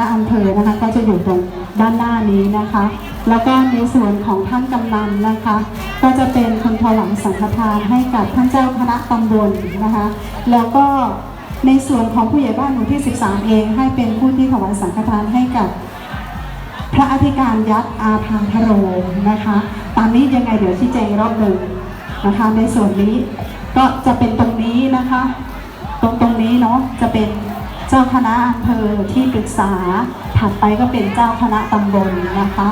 ณะอำเภอนะคะ ก็จะอยู่ตรงด้านหน้านี้นะคะ แล้วก็ในส่วนของท่านกำนันนะคะ ก็จะเป็นคนถวายสังฆทานให้กับท่านเจ้าคณะตำบลนะคะ แล้วก็ในส่วนของผู้ใหญ่บ้านหมู่ที่ 13 เอง ให้เป็นผู้ที่ถวายสังฆทานให้กับพระอธิการยักษ์อาพังพโรนะคะ ตามนี้ยังไงเดี๋ยวชี้แจงรอบหนึ่งนะคะ ในส่วนนี้ก็จะเป็นตรงนี้นะคะ ตรงตรงนี้เนาะจะเป็น เจ้าคณะอำเภอที่ปรึกษา ถัดไปก็เป็นเจ้าคณะตำบลนะคะ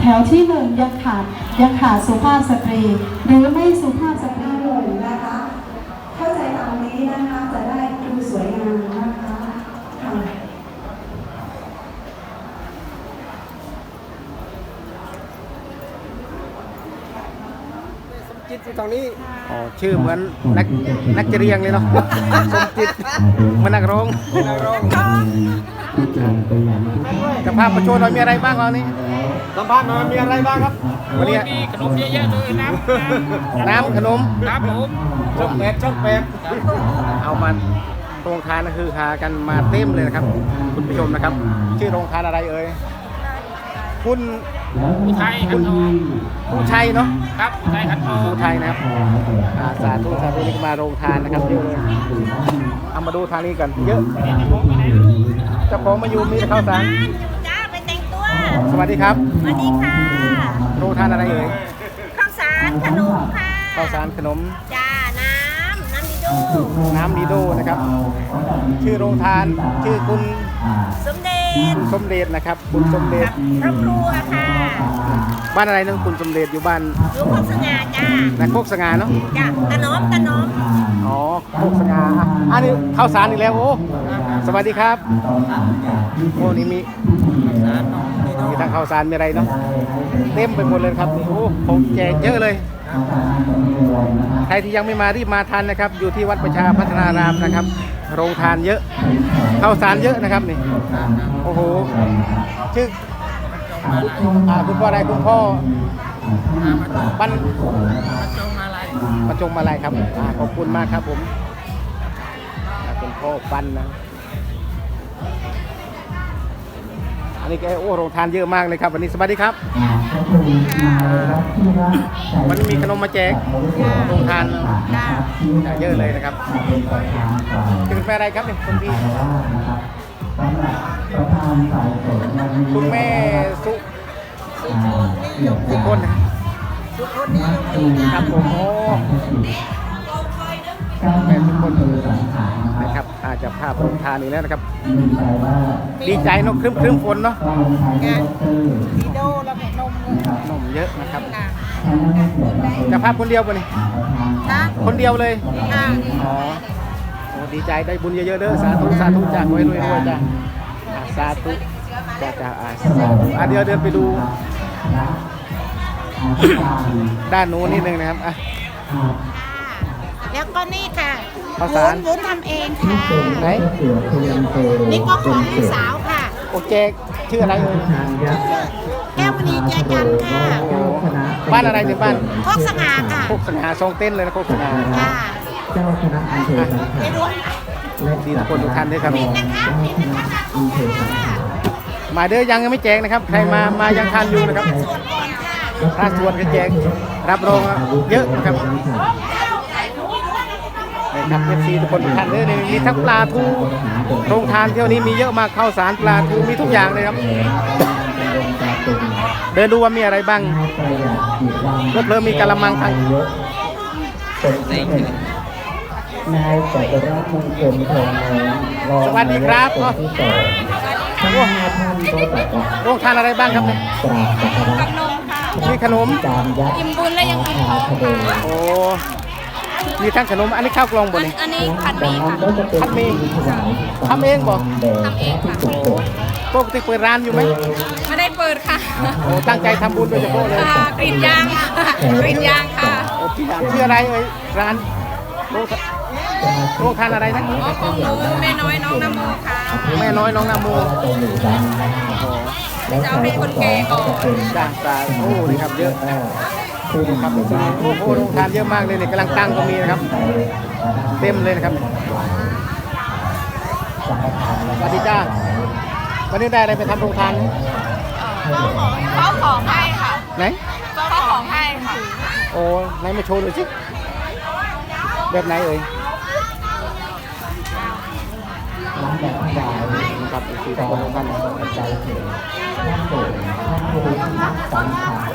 แถวที่หนึ่งยังขาดยังขาดสุภาพสตรี หรือไม่สุภาพสตรีเลยนะคะ เข้าใจตามนี้นะคะจะได้ดูสวยงามนะคะค่ะ จิตอยู่ตรงนี้อ๋อชื่อเหมือนนักนักเรียงเลยเนาะสมจิตเหมันนักร้องนักร้องจะพาประโชว์หน่อยมีอะไรบ้างวันนี้สัมภาษณ์หน่อยมีอะไรบ้างครับวันนี้มีขนมเยอะแยะเลยน้ำน้ำขนมครับผมช่องแปดช่องแปดเอามาโรงทานก็คือหากันมาเต็มเลยนะครับ คุณผู้ชมนะครับ ชื่อโรงทานอะไรเอ่ย คุณผู้ไทยขันทองผู้ชัยเนาะครับผู้ไทยขันทองผู้ไทยนะครับอ่าสาธุสาธุนี่ก็มาโรงทานนะครับเยอะเลยเอามาดูทางนี้กันเยอะเจ้าของมาอยู่มีแต่ข้าวสารจ้าไปแต่งตัวสวัสดีครับสวัสดีค่ะโรงทานอะไรเอ่ยข้าวสารขนมค่ะข้าวสารขนมจ้าน้ำน้ำดิโดน้ำดีโดนะครับ ชื่อโรงทานชื่อคุณสมเด็ จคุณสมเด็จนะครับ คุณสมเด็จพระครูอะค่ะบ้านอะไรนึงคุณสมเด็จอยู่บ้านหลวงพ่อสง่าจ้านาโคกสง่าเนาะจ้าตะน้อมตะน้อมอ๋อโคกสง่าอะอันนี้ข้าวสารอีกแล้วโอ้สวัสดีครับโอ้นี่มีมีทั้งข้าวสารมีอะไรเนาะเต็มไปหมดเลยครับนี่โอ้ผมแจกเยอะเลยใครที่ยังไม่มารีบมาทันนะครับ อยู่ที่วัดประชาพัฒนารามนะครับ โรงทานเยอะข้าวสารเยอะนะครับนี่โอ้โหชื่ออ่าคุณพ่ออะไรคุณพ่อปันจงมาลัยประจงมาลายครับอขอบคุณมากครับผมคุณพ่อปันนะ อันนี้แกโอ้โรงทานเยอะมากเลยครับ วันนี้สวัสดีครับวันนี้มีขนมมาแจกโรงทานจ้าเยอะเลยนะครับคือคุณแม่อะไรครับเนี่ยคุณพี่คุณแม่สุสุคนนะทุกคนนี้ยังมีครับผมโอ้ แม่ทุกคนนะครับอาจจะภาพโรงทานอีกแล้วนะครับ ดีใจเนอะครึ้มครึ้มๆฝนเนาะงานดิโดแล้วก็นมเลยนมเยอะนะครับค่ะจะภาพคนเดียวป่ะนี่จ้าคนเดียวเลยค่ะอ๋อโอ้ดีใจได้บุญเยอะๆเด้อสาธุสาธุจ้าไว้รวยรวยๆจ้าอะสาธุจ้าจ้าอะสาธุอะเดี๋ยวเดินไปดู ด้านนู้นนิดนึงนะครับอะ แล้วก็นี่ค่ะข้าวสารวุ้นทำเองค่ะ ไหนนี่ก็ของลูกสาวค่ะโอเจกชื่ออะไรเอ่ยแก้วมณีแจกันค่ะโอ้บ้านอะไรเนี่ยบ้านโคกสง่าค่ะ โคกสง่าทรงเต้นเลยนะโคกสง่าค่ะเจ้าคณะอำเภอสังขไปารดูดีทุกคนทุกท่านด้วยครับนะคะนี่นะคะอำเภอสังขารมาเด้อยังไม่แจกนะครับ ใครมามายังทันอยู่นะครับส่วนก่อนค่ะถ้าส่วนก็แจกรับรองเยอะนะครับ นี่ครับเอฟซีทุกคนทุกท่านเด้อนี่มีทั้งปลาทูโรงทานเที่ยวนี้มีเยอะมากข้าวสารปลาทูมีทุกอย่างเลยครับ เดินดูว่ามีอะไรบ้างรถเพลิงมีกะละมังทางนายจักรราชมงคลทองน้อยรองสวัสดีครับนายกที่สองทั้งห้าท่านก็ตัดกับโรงทานอะไรบ้างครับเนี่ยกราบสักการะมีขนมจานยักษ์อิ่มบุญและยังอิ่มท้องค่ะโอ้ มีทั้งขนมอันนี้ข้าวกล่องบ่นี่อันนี้ผัดหจากมี่นั้นค่ะก็จะเป็นทำเองถวายทำเองบ่แด่พระภิกษุสงฆ์ปกติเปิดร้านอยู่ไหมไม่ได้เปิดค่ะโอ้ตั้งใจทำบุญโดยเฉพาะเลยค่ะกรีดยางค่ะกรีดยางค่ะโอ้ที่ร้านชื่ออะไรเอ่ยร้านโรงทานโรงทานอะไรนะของหนูแม่น้อยน้องนโมค่ะแม่น้อยน้องนาโมจะหนึ่งดังแล้วจะเอาให้คนแก่ก่อนจะเป็นจ้างปลาโอ้นี่ครับเยอะผู้นำ ครับโอ้โหโรงทานเยอะมากเลยเนี่ยกำลังตั้งก็มีนะครับ เต็มเลยนะครับกสังฆทานและสวัสดีจ้าวันนี้ได้อะไรไปทำโรงทานเฝ้าของให้ค่ะไหนเฝ้าของให้ค่ะโอ้ไหนมาโชว์หน่อยสิแบบไหนเอ่ย หลังจากถวายนะครับอีกทีต่ต่ออโรงทานปัจจัยเถิดท่านโปรดท่านผู้ที่นักสังขาร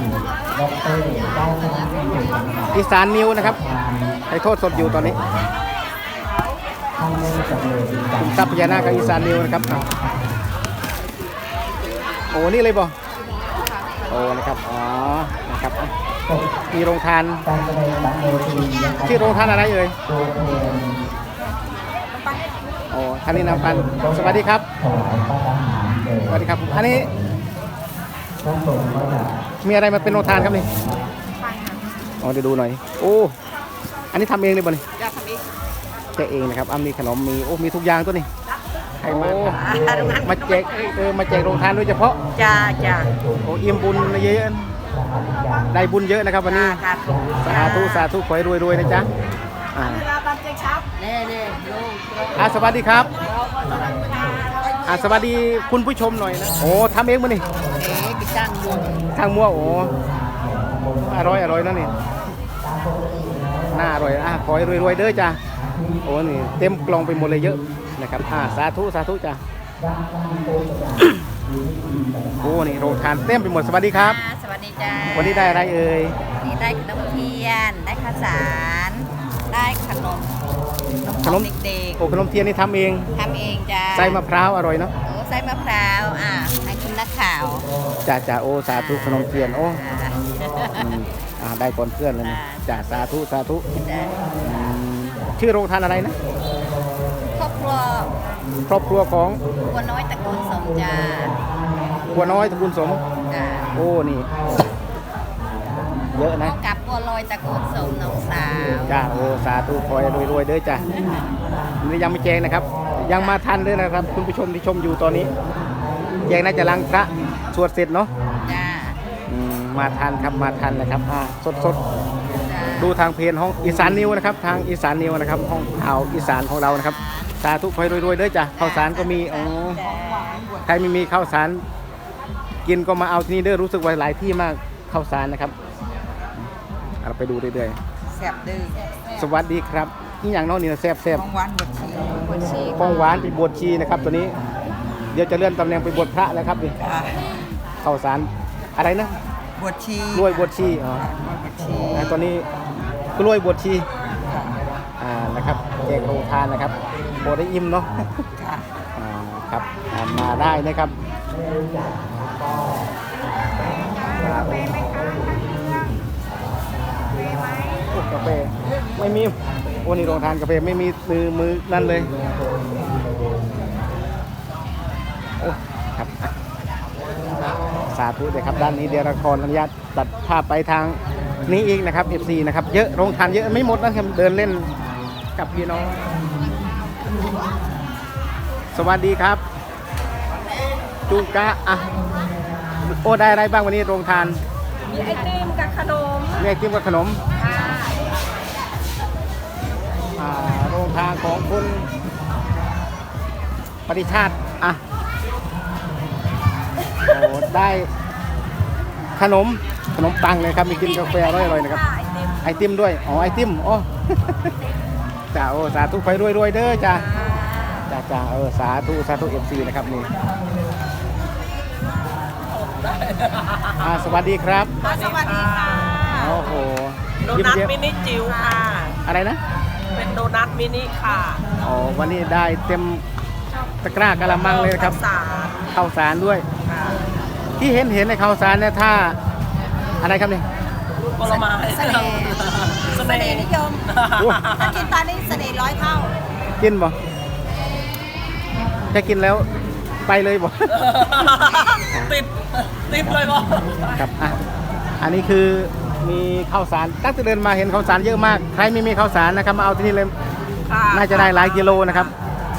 ดอกเตอร์เจ้าคณะตำบลสังขารอีสานนิวนะครับทานให้โทษสดอยู่ตอนนี้ท่านได้จำเริญคุณทรัพย์พญานาคกับอีสานนิวนะครับอะโอ้นี่เลยบ่โอ้นะครับอ๋อนะครับอะจบมีโรงทานการแสดงสังโฆทรีนะครับชื่อโรงทานอะไรเอ่ยตัวแทนโอ้ท่านนี้นำปันสวัสดีครับถวายพระทหารเดิสวัสดีครับอันนี้พระสงฆ์ก็จะมีอะไรมาเป็นโรงทานครับนี่อ๋อเดี๋ยวดูหน่อย โอ้ อันนี้ทำเองเลยบ่นี่อยากทำอีกแกะเองนะครับอะมีขนมมีโอ้มีทุกอย่างตัวนี้ให้มามาแจกเออมาแจกโรงทานโดยเฉพาะจ้าจ้าโอ้อิ่มบุญเยอะๆได้บุญเยอะนะครับวันนี้ค่ะสาธุสาธุขอให้รวยๆนะจ๊ะ อ่าเวลาบันเจงชับเน่เน่ลุงอ่าสวัสดีครับอ่าสวัสดีคุณผู้ชมหน่อยนะโอ้ทำเองมั้นี่เอ๊ะกิจ้างวงทางมั่วโอ้อร่อยอร่อยนะนี่น่าอร่อยอะขอให้รวยๆเด้อจ้ะโอ้นี่เต็มกล่องไปหมดเลยเยอะนะครับอ่าสาธุสาธุจ้ะโอ้นี่โรงทานเต็มไปหมดสวัสดีครับ สวัสดีจ้าวันนี้ได้อะไรเอ่ยนี่ได้ขนมเทียนได้ข้าวสาร ได้ขนมขนมเด็กโอ้ขนมเทียนนี่ทำเองๆทำเองจ้าไส้มะพร้าวอร่อยเนาะโอ้ไส้มะพร้าวอ่าให้คุณนักข่าวจ่าจ่าโอสาธุขนมเทียนโอ้อ่าอืมอ่าได้ก่อนเพื่อนเลยนะจ้าจ่าสาธุสาธุจ้าอืมชื่อโรงทานอะไรนะครอบครัวครอบครัวของบัวน้อยตระกูลสมจ้าบัวน้อยตระกูลสม จ้าโอ้นี่ เยอะพนะบกับบัวล อยตระกูลสมน้องสาวจ้าโอสาธุคอยรวยๆเด้อจ้านี่ยังไม่แจงนะครับ ยังมาทันเลยนะครับ คุณผู้ชมที่ชมอยู่ตอนนี้ แจงน่าจะล้างพระสวดเสร็จเนาะจ้าอืมมาทันครับมาทันนะครับอ่าสดสดๆจ้าดูทางเพจห้องอีสานนิวนะครับ ทางอีสานนิวนะครับห้องข่าวอีสานของเรานะครับ สาธุคอยรวยๆเด้อจ้ะข้าวสารก็มีอ๋อใครไม่มีข้าวสารกินก็มาเอาที่นี่เด้อรู้สึกว่าหลายที่มากข้าวสารนะครับเรา ไปดูเรื่อยแซ่บดื้อๆ สวัสดีครับนี่อย่างเน้องนี่นะแซ่บแซ่บของหวานบดชีบดชีๆของหวานไปบวชชีนะครับตัวนี้ เดี๋ยวจะเลื่อนตำแหน่งไปบวชพระแล้วครับนี่ข้าวสารอะไรนะบดชีกล้วยบวชชีอ๋อ บดชีอ่าตอนนี้กล้วยบวชชีอ่านะครับแจกโรงทานนะครับโบได้อิ่มเนาะค่ะอ่าครับอ่ามาได้นะครับ โอ้กาแฟไม่มีโอ้นี่โรงทานกาแฟไม่มีมือมือนั่นเลยโอ้ครับอะสาธุเลยครับด้านนี้เดี๋ยวเราขออนุญาตตัดภาพไปทางนี้อีกนะครับ FC นะครับเยอะโรงทานเยอะไม่หมดนะครับเดินเล่นกับพี่น้อง สวัสดีครับจุกะอะโอ้ได้อะไรบ้างวันนี้โรงทานมีไอติมกับขนมมีไอติมกับขนม ทานของคุณปฏิชาติ อะ โอ้ได้ขนมขนมปังเลยครับ มีกินกาแฟอร่อยๆนะครับ ไอติมไอติมด้วย อ๋อ ไอติมอ๋อจ้าโอ้สาธุไปรวยๆเด้อจ้าจ้าจ้าเออ สาธุ สาธุเอฟซีนะครับนี่อ่าสวัสดีครับ สวัสดีค่ะ โอ้โหโดยิ้มนัทเยอะมินิจิ๋วค่ะ อะไรนะ เป็นโดนัทมินิค่ะอ๋อวันนี้ได้เต็มตะกร้ากระมังเลยนะครับสารข้าวสารด้วย ค่ะที่เห็นเห็นในข้าวสารเนี่ยถ้าอะไรครับนี่ผลไม้เสน่ห์ เสเสน่น่ห์ห์นิยมโอ้ ถ้ากินตอนนี้เสน่ห์ร้อยเท่า กินบ่แค่กินแล้วไปเลยบ่ ติด ติดเลยบอ ครับอะอันนี้คือ มีข้าวสารตั้งแต่เดินมาเห็นข้าวสารเยอะมากใครไม่มีข้าวสารนะครับมาเอาที่นี่เลยค่ะน่าจะได้หลายกิโลนะครับ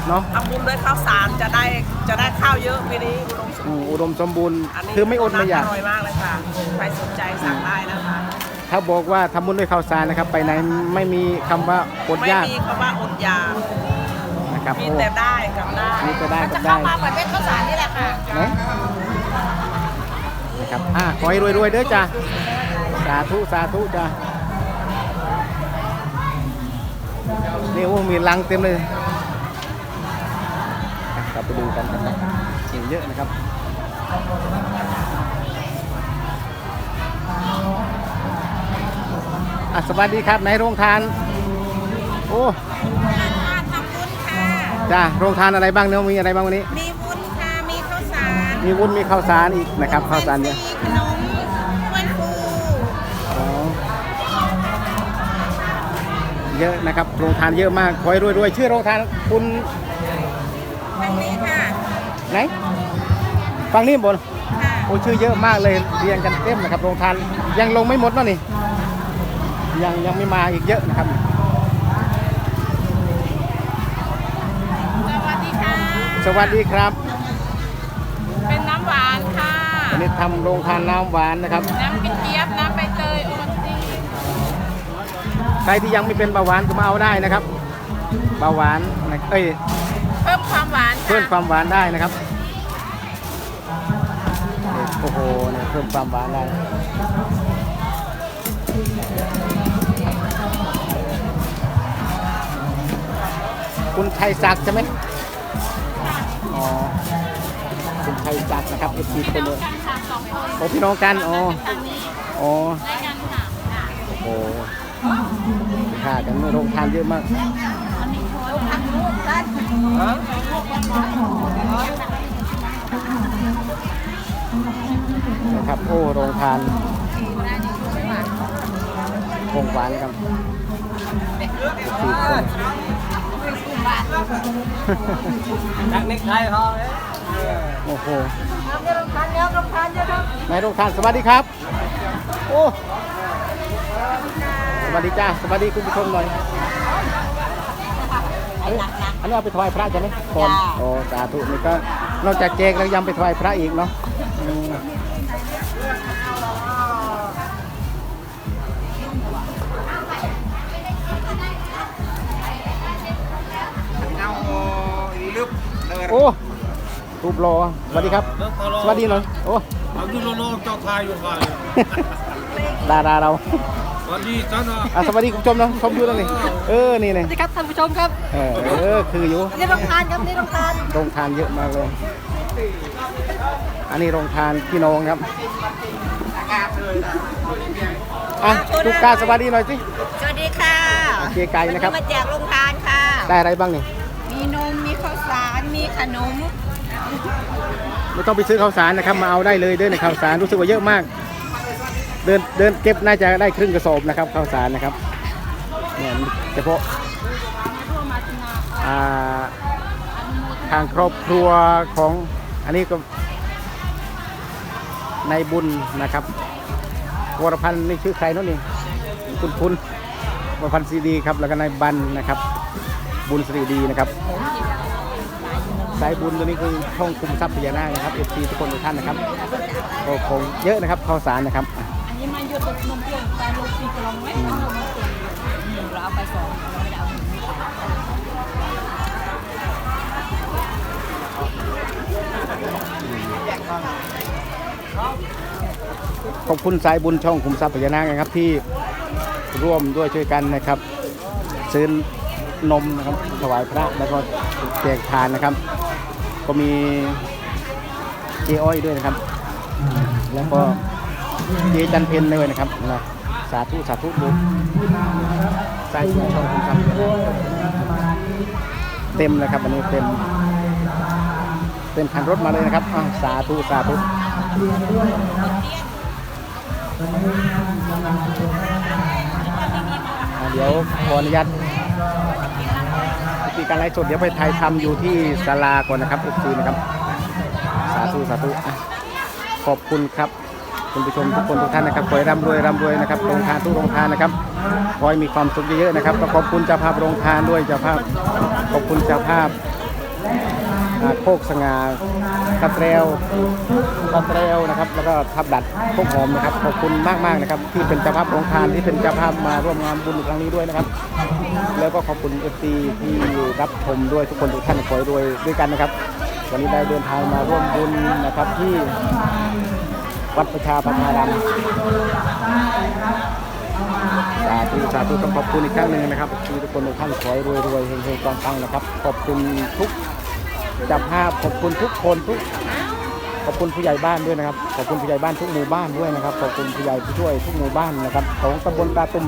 เนาะทำบุญด้วยข้าวสารจะได้จะได้ข้าวเยอะปีนี้อุดมสมบูรณ์อืมอุดมสมบูรณ์อันนี้คือไม่อดไม่อยากอร่อยมากเลยค่ะใครสนใจสั่งได้นะคะถ้าบอกว่าทำบุญด้วยข้าวสารนะครับ ไปไหนไม่มีคำว่าอดไม่ยากมีคำว่าอดอยากนะครับนะครับมีโอ้แต่ได้กับได้ มีแต่ได้จะกับเข้าได้มาเหมือนเป็นข้าวสารนี่แหละค่ะไหนนะครับอะขอให้รวยๆเด้อจ้าสาธุสาธุจ้านี่โอ้มีลังเต็มเลยกลับไปดูกันนะครับมีเยอะนะครับอะสวัสดีครับในโรงทาน โอ้ทำบุญค่ะจ้าโรงทานอะไรบ้างเนาะมีอะไรบ้างวันนี้ มีวุ้นค่ะ มีข้าวสาร มีวุ้นมีข้าวสารอีกนะครับข้าวสารเยอะมีขนม เยอะนะครับโรงทานเยอะมากขอให้รวยๆชื่อโรงทานคุณทางนี้ค่ะไหนฟังนี่บนค่ะโอ้ชื่อเยอะมากเลยเรียงกันเต็มนะครับโรงทานยังลงไม่หมดเนาะนี่ยังยังไม่มาอีกเยอะนะครับสวัสดีค่ะสวัสดีครับ เป็นน้ำหวานค่ะวันนี้ทำโรงทานน้ำหวานนะครับน้ำกระเใครที่ยังไม่เป็นเบาหวานก็มาเอาได้นะครับ เบาหวานนะเอ้ยเพิ่มความหวานเพิ่มค่ะความหวานได้นะครับโอ้โหเนี่ยเพิ่มความหวานได้คุณชัยศักดิ์ใช่ไหมอ๋อคุณชัยศักดิ์นะครับเอฟซีคนเลยโอ้พี่น้องกัน อ๋อ อ๋อโอ้ โหค่ากันโรงทานเยอะมากนะครับโอ้โรงทานคงหวานครับสี่คนนักเน็กไทยเขานเลยโอ้โหนายโรงทานสวัสดีครับ โอ้ สวัสดีจ้าสวัสดีคุณผู้ชมหน่อยอันนี้อันนี้เอาไปถวายพระใช่ไหมก่อนโอ้สาธุนี่ก็นอกจากแจกแล้วยังไปถวายพระอีกเนาะอืมเงาลึบเดินโอ้รูปรอสวัสดีครับ สวัสดีหน่อยโอ้เอาอยู่โลกเจ้าทายอยู่ค่ะดาราเราส วัสดีจ้าเนาะอะสวัสดีคุณผู้ชมนะชมอยู่แล้วนี่เออนี่นี่สวัสดีครับท่านผู้ชมครับเออเออคืออยู่นี่โรงทานครับนี่โรงทานโรงทานเยอะมากเลย อันนี้โรงทานพี่น้องครับอะทุกกาสวัสดีหน่อยสิสวัสดีค่ะเกียร์ไก่นะครับมาแจกโรงทานค่ะได้อะไรบ้างนี่มีนมมีข้าวสารมีขนมไม่ต้องไปซื้อข้าวสารนะครับมาเอาได้เลยเด้อในข้าวสารรู้สึกว่าเยอะมาก เดินเดินเก็บน่าจะได้ครึ่งกระสอบนะครับข้าวสารนะครับเนี่ยเฉพาะทางครอบครัวของอันนี้ก็นายบุญนะครับวรพันธ์นี่ชื่อใครนาะนี่คุณคุณวรพันธ์ซีดีครับแล้วก็นายบันนะครับ บุญสรีดีนะครับสายบุญตัวนี้คือช่องคุมทรัพย์พญานาคนะครับเอฟซีทุกคนทุกท่านนะครับก็คงเยอะนะครับข้าวสารนะครับ อะอันนี้มันหยุดนมเปรี้ยวไปโลปีกลองไหมเราเอาไปสองเราไม่ได้เอาหนึ่งขอบคุณสายบุญช่องคุมทรัพย์พญานาคนะครับที่ร่วมด้วยช่วยกันนะครับ ซื้อนมนะครับถวายพระแล้วก็แจกทานนะครับ ก็มีเจอ้อยด้วยนะครับ แล้วก็ เจจันเพนด้วยนะครับนะสาธุสาธุบุญสายบุญช่องคุมทรัพย์พญานาคเต็มเลยครับวันนี้เต็มเต็มคันรถมาเลยนะครับสาธุสาธุเดี๋ยวขออนุญาตวิธีการไลฟ์สดเดี๋ยวไปถ่ายทำอยู่ที่ศาลาก่อนนะครับทุกทีนะครับ สาธุสาธุขอบคุณครับ คุณผู้ชมทุกคนทุกท่านนะครับขอให้ร่ำรวยร่ำรวยนะครับโรงทานทุกโรงทานนะครับขอให้มีความสุขเยอะๆนะครับก็ขอบคุณเจ้าภาพโรงทานด้วยเจ้าภาพขอบคุณเจ้าภาพโคกสง่าตะเตรวตะเตรวนะครับ แล้วก็ทับดัดโคกหอมนะครับ ขอบคุณมากมากๆนะครับ ที่เป็นเจ้าภาพโรงทานที่เป็นเจ้าภาพมาร่วมงานบุญครั้งนี้ด้วยนะครับ แล้วก็ขอบคุณเอฟซีที่รับชมด้วยทุกคนทุกท่านขอให้รวยด้วยกันนะครับ วันนี้ได้เดินทางมาร่วมบุญนะครับที่ วัดประชาพัฒนารามสาธุสาธุต้องขอบคุณอีกครั้งหนึ่งนะครับที่ทุกคนทุกท่านขอให้รวยรวยเฮงเฮงปังปังนะครับ ขอบคุณทุกจับภาพขอบคุณทุกคนทุก ขอบคุณผู้ใหญ่บ้านด้วยนะครับ ขอบคุณผู้ใหญ่บ้านทุกหมู่บ้านด้วยนะครับ ขอบคุณผู้ใหญ่ผู้ช่วยทุกหมู่บ้านนะครับ ของตำบลตาตุ่ม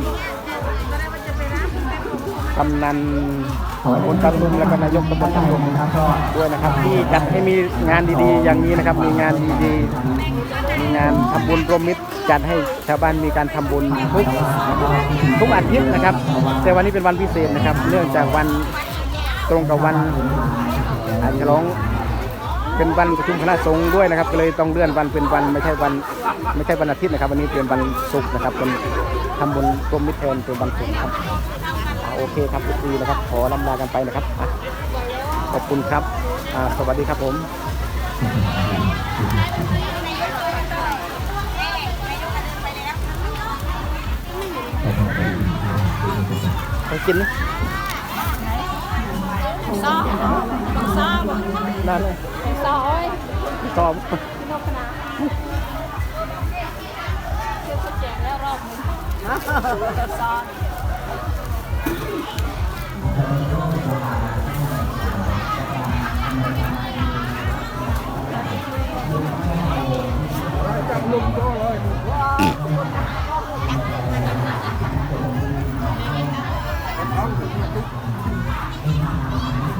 กำนันตำบลตาตุ่มและก็นายกตำบลตาตุ่มด้วยนะครับ ที่จัดให้มีงานดีๆ อย่างนี้นะครับ มีงานดีๆ งานทำบุญรวมมิตรจัดให้ชาวบ้านมีการทำบุญทุกทุกอาทิตย์นะครับ แต่วันนี้เป็นวันพิเศษนะครับ เนื่องจากวันตรงกับวันอาฉลองเป็นวันประชุมคณะสงฆ์ด้วยนะครับ ก็เลยต้องเลื่อนวันเป็นวันไม่ใช่วันไม่ใช่วันอาทิตย์นะครับ วันนี้เป็นวันศุกร์นะครับเป็นทำบุญรวมมิตรแทนเป็นวันศุกร์ครับโอเคครับทุกทีนะครับ ขอลำลากันไปนะครับขอบคุณครับสวัสดีครับผม ไปกินนะซ้อซ้อบอกนั่นซ้อเอ้ยตอบพี่นกนะเชื่อเขาแจกแล้วรอบนึงซ้อ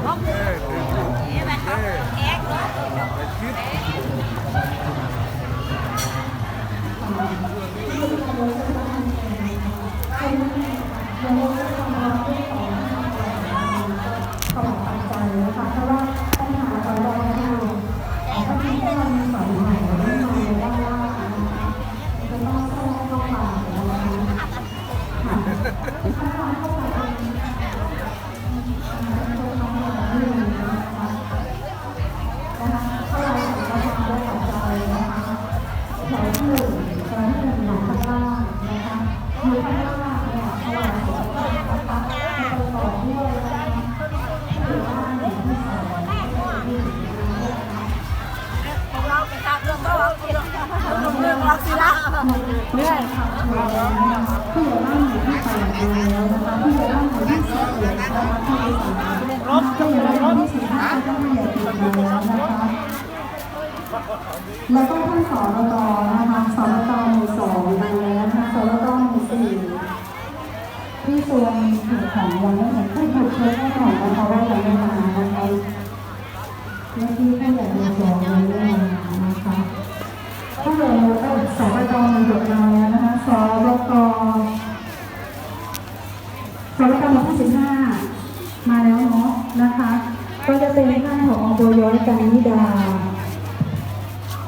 เรา ผู้ใหญ่บ้านอยู่ที่ป่าแล้วนะคะผู้ใหญ่บ้านอยู่ที่สียเดียนะคะที่สามผู้ใหญ่บ้านที่สี่ห้าก็ผู้ใหญ่ติดแล้วนะคะแล้วก็ท่านสอนตนะคะสอนตหมู่สองมาแล้วนะคะสอนตหมู่สี่ที่ส่วนถือของยังไม่เห็นผู้ถูกเชิญให้ของนะคะว่ายังไม่มานะคะเมื่อกี้ผู้ใหญ่หมู่สองยังไม่มา กสอบกวันที่สิบห้ามาแล้วเนาะนะคะ ก็จะเป็นท่านของโบย้อยกันนิดา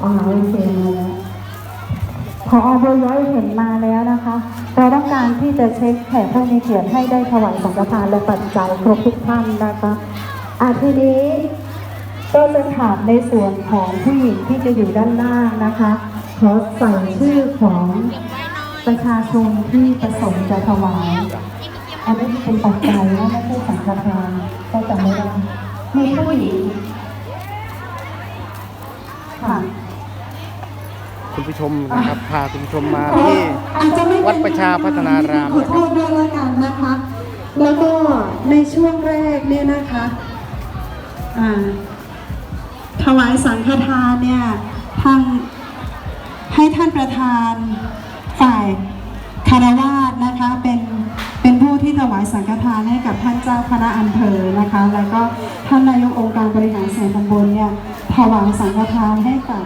อ๋อโอเคมาแล้วพอโบย้อยเห็นมาแล้วนะคะเราต้องการที่จะเช็คแขกผู้มีเกียรติให้ได้ถวายสังฆทานและปัจจัยครบทุกท่านนะคะอาทีนี้ก็จะถามในส่วนของผู้หญิงที่จะอยู่ด้านล่างนะคะ ขอใส่ชื่อของ ประชาชนที่ประสงค์จะถวายอันนี้เป็นปัจจัยนะไม่ใช่สังฆทานก็จำไม่ได้มีผู้หญิงค่ะคุณผู้ชมนะครับพาคุณผู้ชมมาที่วัดประชาพัฒนารามขอโทษด้วยล้วกันนะคะ แล้วก็ในช่วงแรกเนี่ยนะคะอ่าถวายสังฆทานเนี่ยทางให้ท่านประธาน ฝ่ายคารวาสนะคะเป็นเป็นผู้ที่ถวายสังฆทานให้กับท่านเจ้าคณะอำเภอนะคะ แล้วก็ท่านนายกองค์การบริหารส่วนตำบลเนี่ยถวายสังฆทานให้กับ